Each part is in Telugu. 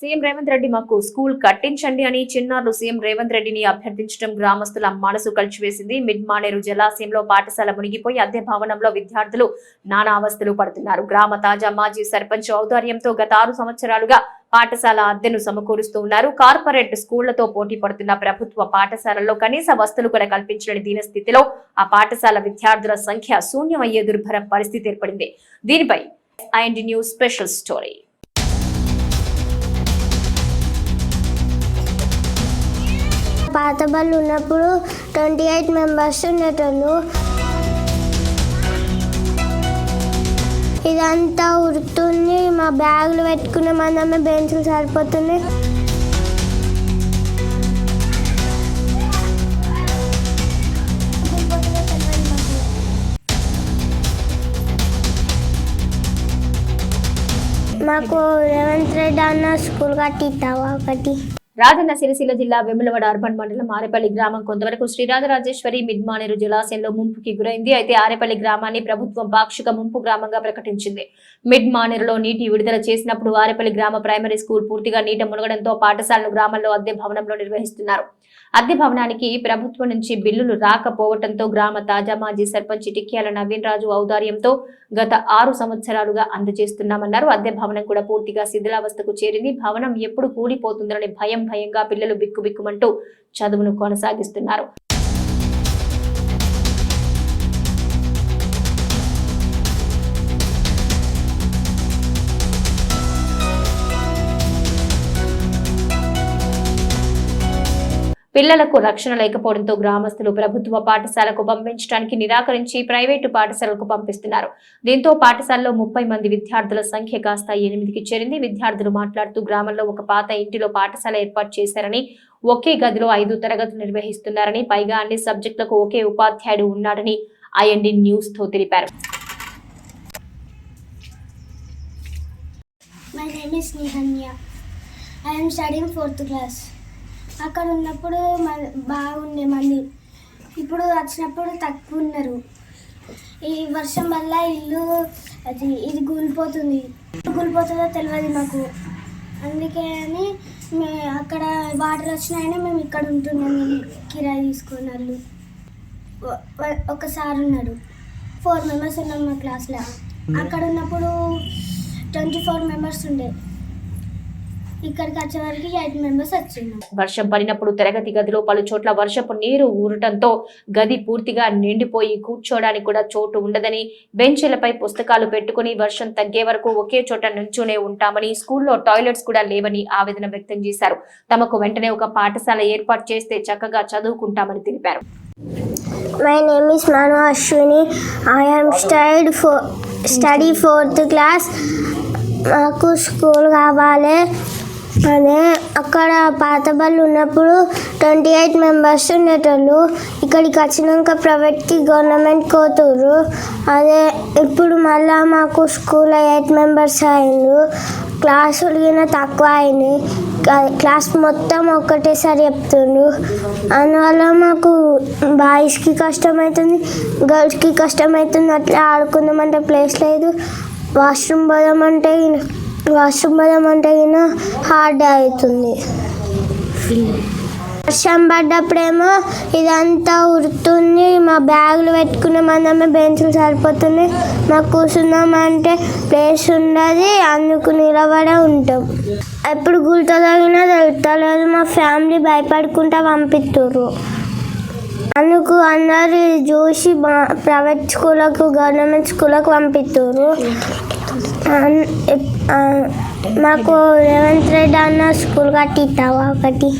సీఎం రేవంత్ రెడ్డి మాకు స్కూల్ కట్టించండి అని చిన్నారులు సీఎం రేవంత్ రెడ్డిని అభ్యర్థించడం గ్రామస్తుల మనసు కలిచివేసింది. మిడ్ మానేరు జలాశయంలో పాఠశాల మునిగిపోయి అద్దె భవనంలో విద్యార్థులు నానా అవస్థలు పడుతున్నారు. గ్రామ తాజా మాజీ సర్పంచ్ ఔదార్యంతో గత ఆరు సంవత్సరాలుగా పాఠశాల అద్దెను సమకూరుస్తూ ఉన్నారు. కార్పొరేట్ స్కూళ్ళతో పోటీ పడుతున్న ప్రభుత్వ పాఠశాలల్లో కనీస వస్తువులు కూడా కల్పించలేని దీన స్థితిలో ఆ పాఠశాల విద్యార్థుల సంఖ్య శూన్యమయ్యే దుర్భర పరిస్థితి ఏర్పడింది. దీనిపై ఐఎన్డి న్యూస్ స్పెషల్ స్టోరీ. పాత బళ్ళు ఉన్నప్పుడు ట్వంటీ ఎయిట్ మెంబర్స్ ఉండేటోళ్ళు. ఇదంతా ఉడుతుంది మా బ్యాగులు పెట్టుకునే మనమే బెంచ్లు సరిపోతున్నాయి. మాకు రేవంత్ రెడ్డి అన్న స్కూల్ కట్టిస్తావా ఒకటి. రాజన్న సిరిసిల్ల జిల్లా వెములవాడ అర్బన్ మండలం ఆరేపల్లి గ్రామం కొంతవరకు శ్రీరాజరాజేశ్వరి మిడ్మానేరు జలాశయంలో ముంపుకి గురైంది. అయితే ఆరేపల్లి గ్రామాన్ని ప్రభుత్వం పాక్షిక ముంపు గ్రామంగా ప్రకటించింది. మిడ్మానేరులో నీటి విడుదల చేసినప్పుడు ఆరేపల్లి గ్రామ ప్రైమరీ స్కూల్ పూర్తిగా నీట మునగడంతో పాఠశాలను గ్రామంలో అద్దె భవనంలో నిర్వహిస్తున్నారు. అద్దె భవనానికి ప్రభుత్వం నుంచి బిల్లులు రాకపోవడంతో గ్రామ తాజా మాజీ సర్పంచ్ టిక్యాల నవీన్ రాజు ఔదార్యంతో గత ఆరు సంవత్సరాలుగా అందజేస్తున్నామన్నారు. అద్దె భవనం కూడా పూర్తిగా శిథిలావస్థకు చేరింది. భవనం ఎప్పుడు కూలిపోతుందనే భయం భయంగా పిల్లలు బిక్కుబిక్కుమంటూ చదువును కొనసాగిస్తున్నారు. పిల్లలకు రక్షణ లేకపోవడంతో గ్రామస్తులు ప్రభుత్వ పాఠశాలకు పంపించడానికి నిరాకరించి ప్రైవేటు పాఠశాలకు పంపిస్తున్నారు దీంతో పాఠశాలలో ముప్పై మంది విద్యార్థుల సంఖ్య కాస్త ఎనిమిదికి చేరింది విద్యార్థులు మాట్లాడుతూ గ్రామంలో ఒక పాత ఇంటిలో పాఠశాల ఏర్పాటు చేశారని ఒకే గదిలో ఐదు తరగతులు నిర్వహిస్తున్నారని పైగా అన్ని సబ్జెక్టులకు ఒకే ఉపాధ్యాయుడు ఉన్నాడని ఐఎన్డి న్యూస్తో తెలిపారు My name is Nihanya. I am studying fourth class. అక్కడ ఉన్నప్పుడు మ- బాగుండే మంది. ఇప్పుడు వచ్చినప్పుడు తక్కువ ఉన్నారు. ఈ వర్షం వల్ల ఇల్లు అది ఇది కూలిపోతుంది. కూలిపోతుందో తెలియదు మాకు. అందుకే అని మే అక్కడ వాటర్ వచ్చినాయని మేము ఇక్కడ ఉంటున్నాం. కిరాయి తీసుకున్న వాళ్ళు. ఒకసారి ఉన్నాడు. ఫోర్ మెంబర్స్ ఉన్నాం మా క్లాస్లో. అక్కడ ఉన్నప్పుడు ట్వంటీ ఫోర్ మెంబర్స్ ఉండే. ఇక్కడికి వచ్చే వరకు ఎయిట్ మెంబర్స్ వచ్చిన్నాం వర్షం పడినప్పుడు తరగతి గదిలో పలు చోట్ల వర్షపు నీరు ఊరటంతో గది పూర్తిగా నిండిపోయి కూర్చోడానికి కూడా చోటు ఉండదని బెంచీలపై పుస్తకాలు పెట్టుకుని వర్షం తగ్గే వరకు ఒకే చోట నుంచునే ఉంటామని స్కూల్లో టాయిలెట్స్ కూడా లేవని ఆవేదన వ్యక్తం చేశారు. తమకు వెంటనే ఒక పాఠశాల ఏర్పాటు చేస్తే చక్కగా చదువుకుంటామని తెలిపారు. My name is Manu Ashwini I am studied four study fourth class మాకు స్కూల్ కావాలి. అదే అక్కడ పాత బళ్ళు ఉన్నప్పుడు ట్వంటీ ఎయిట్ మెంబర్స్ ఉండేటోళ్ళు. ఇక్కడికి వచ్చినాక ప్రైవేట్కి గవర్నమెంట్ కోతురు అదే ఇప్పుడు మళ్ళా మాకు స్కూల్ ఎయిట్ మెంబర్స్ అయిండు క్లాసులు గిన తక్కువ అయినాయి. క్లాస్ మొత్తం ఒక్కటేసారి చెప్తుండు అందువల్ల మాకు బాయ్స్కి కష్టమవుతుంది గర్ల్స్కి కష్టమవుతుంది అట్లా ఆడుకుందామంటే ప్లేస్ లేదు. వాష్రూమ్ పోదామంటే వర్షం వాష్రూమ్ అంటే హార్డ్ అవుతుంది. వర్షం పడ్డప్పుడేమో ఇదంతా ఉడుతుంది మా బ్యాగులు పెట్టుకున్నామన్నామే మనమే బెంచ్లు సరిపోతున్నాయి మాకు కూర్చున్నామంటే ప్లేస్ ఉండదు అందుకు నిలబడే ఉంటాం. ఎప్పుడు గుర్తు తగినా తెలుస్తలేదు మా ఫ్యామిలీ భయపడుకుంటా పంపిస్తుర్రు అందుకు అందరు చూసి ప్రైవేట్ స్కూళ్ళకు గవర్నమెంట్ స్కూళ్ళకు పంపిస్తుర్రు మాకు లెవెన్త్ గ్రేడ్ అన్న స్కూల్ ఒకటి?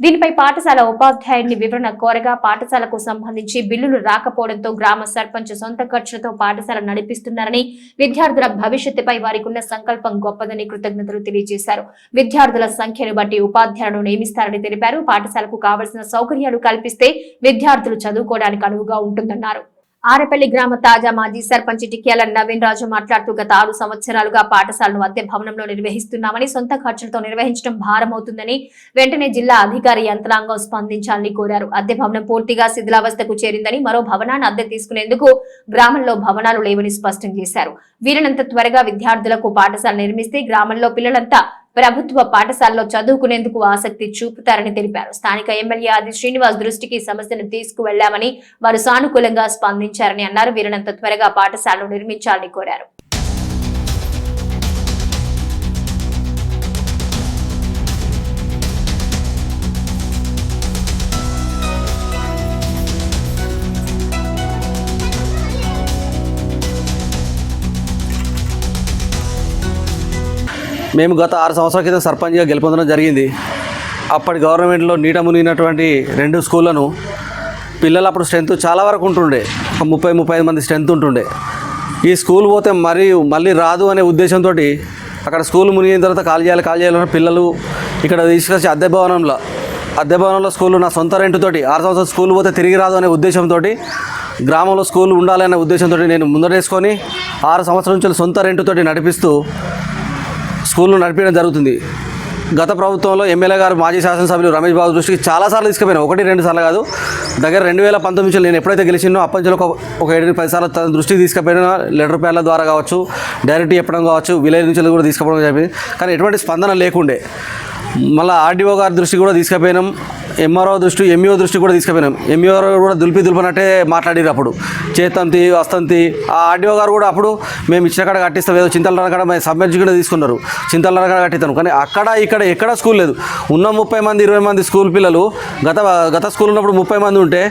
దీనిపై పాఠశాల ఉపాధ్యాయుడిని వివరణ కోరగా పాఠశాలకు సంబంధించి బిల్లులు రాకపోవడంతో గ్రామ సర్పంచ్ సొంత ఖర్చులతో పాఠశాల నడిపిస్తున్నారని విద్యార్థుల భవిష్యత్తుపై వారికి ఉన్న సంకల్పం గొప్పదని కృతజ్ఞతలు తెలియజేశారు. విద్యార్థుల సంఖ్యను బట్టి ఉపాధ్యాయులను నియమిస్తారని తెలిపారు. పాఠశాలకు కావలసిన సౌకర్యాలు కల్పిస్తే విద్యార్థులు చదువుకోవడానికి అనువుగా ఉంటుందన్నారు. ఆరేపల్లి గ్రామ తాజా మాజీ సర్పంచ్ టిక్యాల నవీన్ రాజు మాట్లాడుతూ గత ఆరు సంవత్సరాలుగా పాఠశాలను అద్దె భవనంలో నిర్వహిస్తున్నామని సొంత ఖర్చులతో నిర్వహించడం భారమవుతుందని వెంటనే జిల్లా అధికారి యంత్రాంగం స్పందించాలని కోరారు. అద్దె భవనం పూర్తిగా శిథిలావస్థకు చేరిందని మరో భవనాన్ని అద్దె తీసుకునేందుకు గ్రామంలో భవనాలు లేవని స్పష్టం చేశారు. వీలైనంత త్వరగా విద్యార్థులకు పాఠశాల నిర్మిస్తే గ్రామంలో పిల్లలంతా ప్రభుత్వ పాఠశాలలో చదువుకునేందుకు ఆసక్తి చూపుతారని తెలిపారు. స్థానిక ఎమ్మెల్యే ఆది శ్రీనివాస్ దృష్టికి సమస్యను తీసుకువెళ్ళామని వారు సానుకూలంగా స్పందించారని అన్నారు. వీరినంత త్వరగా పాఠశాలను నిర్మించాలని కోరారు. మేము గత ఆరు సంవత్సరాల క్రితం సర్పంచ్గా గెలుపొందడం జరిగింది. అప్పటి గవర్నమెంట్లో నీట మునిగినటువంటి రెండు స్కూళ్ళను పిల్లలు అప్పుడు స్ట్రెంత్ చాలా వరకు ఉంటుండే. ఒక ముప్పై ముప్పై ఐదు మంది స్ట్రెంత్ ఉంటుండే. ఈ స్కూల్ పోతే మరి మళ్ళీ రాదు అనే ఉద్దేశంతో అక్కడ స్కూల్ మునిగిన తర్వాత కాల్ చేయాలి కాల్ చేయాలని పిల్లలు ఇక్కడ తీసుకొచ్చి అద్దె భవనంలో అద్దె భవనంలో స్కూల్ నా సొంత రెంటుతోటి ఆరు సంవత్సరాలు స్కూల్ పోతే తిరిగి రాదు అనే ఉద్దేశంతో గ్రామంలో స్కూల్ ఉండాలనే ఉద్దేశంతో నేను ముందరేసుకొని ఆరు సంవత్సరాల నుంచి సొంత రెంటుతోటి నడిపిస్తూ స్కూల్ను నడిపించడం జరుగుతుంది. గత ప్రభుత్వంలో ఎమ్మెల్యే గారు మాజీ శాసనసభ్యులు రమేష్ బాబు దృష్టికి చాలాసార్లు తీసుకుపోయినా ఒకటి రెండు సార్లు కాదు. దగ్గర రెండు వేల పంతొమ్మిది నుంచి నేను ఎప్పుడైతే గెలిచినో అప్పటి నుంచి ఒక ఏడు పది సార్లు తన దృష్టికి తీసుకుపోయినా లెటర్ ప్యాడ్ల ద్వారా కావచ్చు డైరెక్ట్ చెప్పడం కావచ్చు విలేజ్ నుంచి కూడా తీసుకుపోవడం చెప్పింది కానీ ఎటువంటి స్పందన లేకుండే. మళ్ళీ ఆర్డీఓ గారి దృష్టి కూడా తీసుకుపోయినాం. ఎంఆర్ఓ దృష్టి ఎంఈఓ దృష్టి కూడా తీసుకుపోయినాం. ఎంఈఓ కూడా దులిపి దులిపినట్టే మాట్లాడారు అప్పుడు. చేతంతి వస్తంతి ఆ ఆర్డీఓ గారు కూడా అప్పుడు మేము ఇచ్చిన కాడ కట్టిస్తాం. ఏదో చింతల కాడ మేము సబ్మెర్జ్ కూడా తీసుకున్నారు. చింతల కాడ కట్టిస్తాను కానీ అక్కడ ఇక్కడ ఎక్కడ స్కూల్ లేదు. ఉన్న ముప్పై మంది ఇరవై మంది స్కూల్ పిల్లలు గత గత స్కూల్ ఉన్నప్పుడు ముప్పై మంది ఉంటే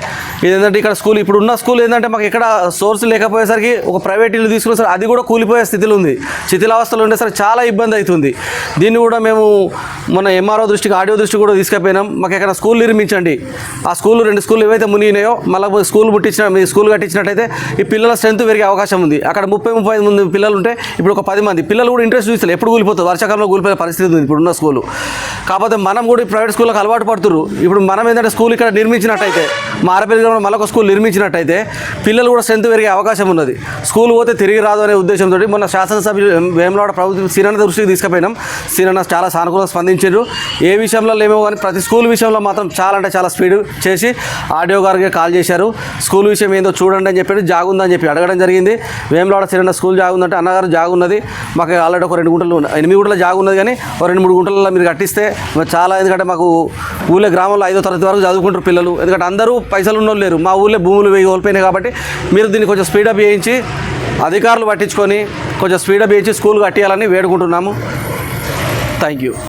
ఇదేంటంటే ఇక్కడ స్కూల్ ఇప్పుడు ఉన్న స్కూల్ ఏంటంటే మాకు ఇక్కడ సోర్స్ లేకపోయేసరికి ఒక ప్రైవేట్ ఇల్లు తీసుకునేసరికి అది కూడా కూలిపోయే స్థితిలో ఉంది. శిథిలావస్థలో ఉండేసరికి చాలా ఇబ్బంది అవుతుంది. దీన్ని కూడా మేము మన ఎంఆర్ఓ దృష్టికి ఆడియో దృష్టికి కూడా తీసుకుపోయినాం. మాకు ఎక్కడ స్కూల్ నిర్మించండి. ఆ స్కూల్ రెండు స్కూల్ ఏవైతే మునిగినాయో మళ్ళీ స్కూల్ పుట్టించిన మీ స్కూల్ కట్టించినట్టయితే ఈ పిల్లల స్ట్రెంత్ పెరిగే అవకాశం ఉంది. అక్కడ ముప్పై ముప్పై ఐదు మంది పిల్లలు ఉంటే ఇప్పుడు ఒక పది మంది. పిల్లలు కూడా ఇంట్రెస్ట్ చూస్తారు ఎప్పుడు కూలిపోతారు? వర్షాకాలంలో కూలిపోయే పరిస్థితి ఉంది ఇప్పుడున్న స్కూల్. కాకపోతే మనం కూడా ఈ ప్రైవేట్ స్కూళ్ళకి అలవాటు పడుతున్నారు ఇప్పుడు మనం ఏంటంటే స్కూల్ ఇక్కడ నిర్మించినట్టయితే మా ఆరపల్లి గ్రామంలో స్కూల్ నిర్మించినట్టయితే పిల్లలు కూడా స్ట్రెంత్ పెరిగే అవకాశం ఉన్నది. స్కూల్ పోతే తిరిగి రాదు అనే ఉద్దేశంతో మన శాసనసభ్యులు వేమలవాడ ప్రభుత్వం సీనన్న దృష్టికి తీసుకుపోయినాం. సీనన్న చాలా సానుకూలంగా స్పందించారు ఏ విషయంలో లేమో కానీ ప్రతి స్కూల్ విషయంలో మాత్రం చాలా అంటే చాలా స్పీడ్ చేసి ఆడియో గారికి కాల్ చేశారు. స్కూల్ విషయం ఏందో చూడండి చెప్పాడు జాగుందని చెప్పి అడగడం జరిగింది. వేమలవాడ సిరన్న స్కూల్ జాగుందంటే అన్నగారు జాగున్నది. మాకు ఆల్రెడీ ఒక రెండు గుంటలు ఎనిమిది గుంటల జాగున్నది కానీ ఒక రెండు మూడు గుంటలలో మీరు కట్టిస్తే చాలా ఎందుకంటే మాకు ఊళ్ళో గ్రామంలో ఐదో తరగతి వరకు చదువుకుంటారు పిల్లలు. ఎందుకంటే అందరూ పైసలు ఉన్నోళ్ళు లేరు. మా ఊళ్ళో భూములు వేయి కోల్పోయినాయి కాబట్టి మీరు దీన్ని కొంచెం స్పీడప్ చేయించి అధికారులు పట్టించుకొని కొంచెం స్పీడప్ చేయించి స్కూల్ కట్టేయాలని వేడుకుంటున్నాము. Thank you